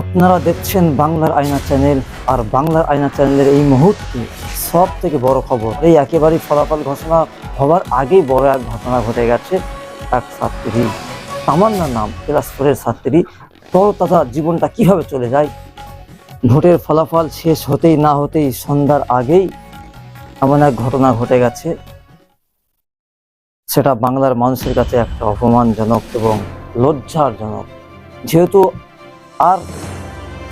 আপনারা দেখছেন বাংলার আয়না চ্যানেল, আর বাংলার আয়না চ্যানেলের এই মুহূর্তে সব থেকে বড় খবর, এই একেবারেই ফলাফল ঘোষণা হবার আগেই বড় এক ঘটনা ঘটে গেছে এক ছাত্রী। তামান্না নাম ক্লাস ফোরের ছাত্রী। তরতাজা জীবনটা কীভাবে চলে যায়? ভোটের ফলাফল শেষ হতেই না হতেই সন্ধ্যার আগেই এমন এক ঘটনা ঘটে গেছে। সেটা বাংলার মানুষের কাছে একটা অপমানজনক এবং লজ্জারজনক যেহেতু আর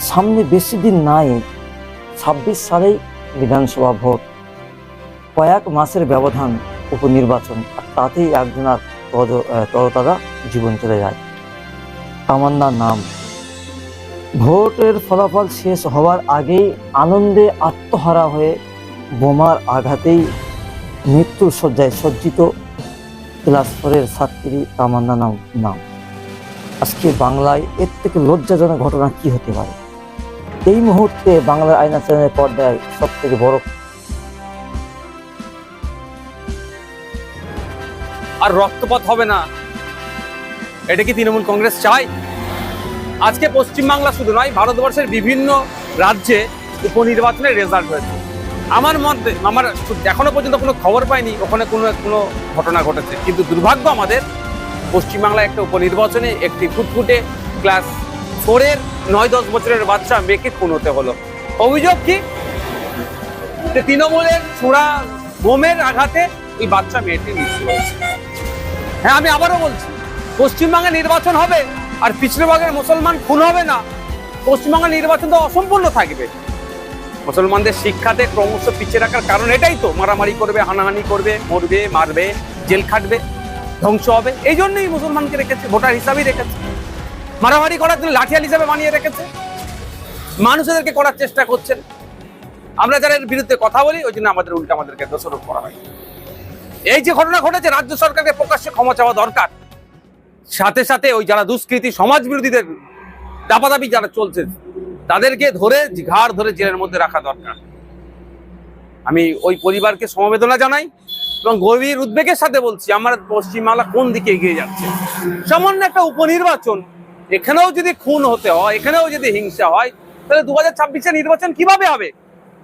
সামনে বেশি দিন নাই, ছাব্বিশ সালেই বিধানসভা ভোট। কয়েক মাসের ব্যবধান উপনির্বাচন, আর তাতেই একজনের তরতাজা জীবন চলে যায়। তামান্নার নাম। ভোটের ফলাফল শেষ হওয়ার আগেই আনন্দে আত্মহারা হয়ে বোমার আঘাতেই মৃত্যুর শয্যায় সজ্জিত ক্লাস ফোরের ছাত্রী তামান্না নাম নাম। আজকে বাংলায় এর থেকে লজ্জাজনক ঘটনা কি হতে পারে? এই মুহূর্তে বাংলার আয়না চ্যানেলের পর্দায় সব থেকে বড় আর রক্তপাত হবে না। এটা কি তৃণমূল কংগ্রেস চায়? আজকে পশ্চিমবাংলা শুধু নয়, ভারতবর্ষের বিভিন্ন রাজ্যে উপনির্বাচনের রেজাল্ট হয়েছে। আমার মধ্যে, আমার এখনও পর্যন্ত কোনো খবর পাইনি, ওখানে কোনো কোনো ঘটনা ঘটেছে। কিন্তু দুর্ভাগ্য আমাদের, পশ্চিমবাংলায় একটা উপনির্বাচনে একটি ফুটফুটে ক্লাস ফোরের নয় দশ বছরের বাচ্চা মেয়েকে খুন হতে হলো। অভিযোগ কি? তৃণমূলের ছোড়া বোমের আঘাতে এই বাচ্চা মেয়েটি মৃত্যু হয়েছে। হ্যাঁ আমি আবারও বলছি, পশ্চিমবঙ্গে নির্বাচন হবে আর পিছড়ে ভাগের মুসলমান খুন হবে না পশ্চিমবঙ্গের নির্বাচন তো অসম্পূর্ণ থাকবে। মুসলমানদের শিক্ষাতে ক্রমশ পিছিয়ে রাখার কারণ এটাই তো, মারামারি করবে, হানাহানি করবে, মরবে, মারবে, জেল খাটবে, ধ্বংস হবে, এই জন্যই মুসলমানকে রেখেছে, ভোটার হিসাবেই রেখেছে। মারামারি করার জন্য লাঠিয়াল হিসাবে বানিয়ে রেখেছে। মানুষদেরকে করার চেষ্টা করছেন। আমরা যারা এর বিরুদ্ধে কথা বলি, ওই জন্য আমাদের উল্টা আমাদেরকে দোষারোপ করা হয়। এই যে ঘটনা ঘটেছে, রাজ্য সরকারকে প্রকাশ্যে ক্ষমা চাওয়া দরকার। সাথে সাথে ওই যারা দুষ্কৃতী সমাজ বিরোধীদের দাপাদাপি যারা চলছে, তাদেরকে ধরে, ঘাড় ধরে জেলের মধ্যে রাখা দরকার। আমি ওই পরিবারকে সমবেদনা জানাই এবং গভীর উদ্বেগের সাথে বলছি, আমার পশ্চিমবাংলা কোন দিকে এগিয়ে যাচ্ছে? সামান্য একটা উপনির্বাচন এখানেও যদি খুন হতে হয়, এখানেও যদি হিংসা হয়, তাহলে দু হাজার নির্বাচন কীভাবে হবে?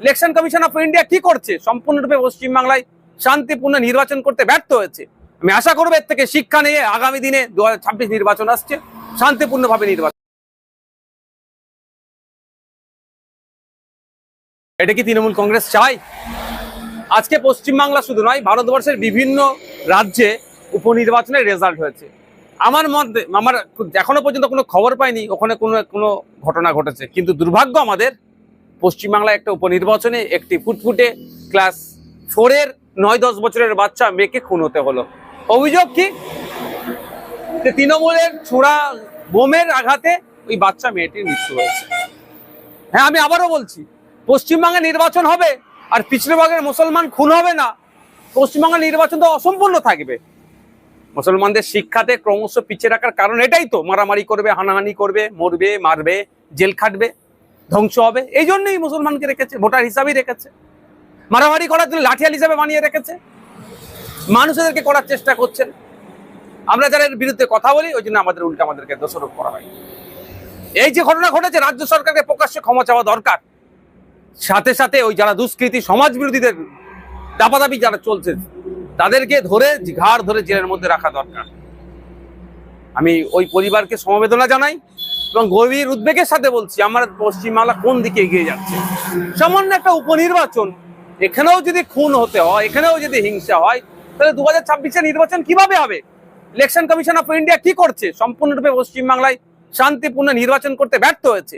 ইলেকশন কমিশন অফ ইন্ডিয়া কি করছে? সম্পূর্ণরূপে পশ্চিমবাংলায় শান্তিপূর্ণ নির্বাচন করতে ব্যর্থ হয়েছে। আমি আশা করব এর থেকে শিক্ষা নিয়ে আগামী দিনে দু নির্বাচন আসছে, শান্তিপূর্ণভাবে নির্বাচন। এটা কি তৃণমূল কংগ্রেস চায়? আজকে পশ্চিমবাংলা শুধু নয়, ভারতবর্ষের বিভিন্ন রাজ্যে উপনির্বাচনের রেজাল্ট হয়েছে। আমার মধ্যে, আমার এখনও পর্যন্ত কোনো খবর পাইনি, ওখানে কোনো কোনো ঘটনা ঘটেছে। কিন্তু দুর্ভাগ্য আমাদের, পশ্চিমবাংলায় একটা উপনির্বাচনে একটি ফুটফুটে ক্লাস ফোরের নয় দশ বছরের বাচ্চা মেয়েকে খুন হতে হলো। অভিযোগ কি? যে তৃণমূলের ছোড়া বোমের আঘাতে ওই বাচ্চা মেয়েটির মৃত্যু হয়েছে। হ্যাঁ আমি আবারও বলছি, পশ্চিমবঙ্গে নির্বাচন হবে আর পিছনে ভাগের মুসলমান খুন হবে না। পশ্চিমবঙ্গের নির্বাচন তো অসম্পূর্ণ থাকবে। মুসলমানদের শিক্ষাতে ক্রমশ পিছিয়ে রাখার কারণ এটাই তো। মারামারি করবে, হানাহানি করবে, মরবে, মারবে, জেল খাটবে, ধ্বংস হবে। এই জন্যই মুসলমানকে রেখেছে, ভোটার হিসাবেই রেখেছে। মারামারি করার জন্য লাঠিয়াল হিসাবে বানিয়ে রেখেছে। মানুষদেরকে করার চেষ্টা করছেন আমরা যারা এর বিরুদ্ধে কথা বলি, ওই জন্য আমাদের উল্টা আমাদেরকে দোষারোপ করা হয়। এই যে ঘটনা ঘটেছে, রাজ্য সরকারকে প্রকাশ্যে ক্ষমা চাওয়া দরকার। সাথে সাথে ওই যারা দুষ্কৃতী সমাজ বিরোধীদের দাপাদাপি যারা চলছে, তাদেরকে ধরে ঘাড় ধরে জেলের মধ্যে রাখা দরকার। আমি ওই পরিবারকে সমবেদনা জানাই এবং গভীর উদ্বেগের সাথে বলছি, আমার পশ্চিমবাংলা কোন দিকে এগিয়ে যাচ্ছে? সামান্য একটা উপনির্বাচন, এখানেও যদি খুন হতে হয়, এখানেও যদি হিংসা হয়, তাহলে দু হাজার ছাব্বিশে নির্বাচন কীভাবে হবে? ইলেকশন কমিশন অফ ইন্ডিয়া কি করছে? সম্পূর্ণরূপে পশ্চিমবাংলায় শান্তিপূর্ণ নির্বাচন করতে ব্যর্থ হয়েছে।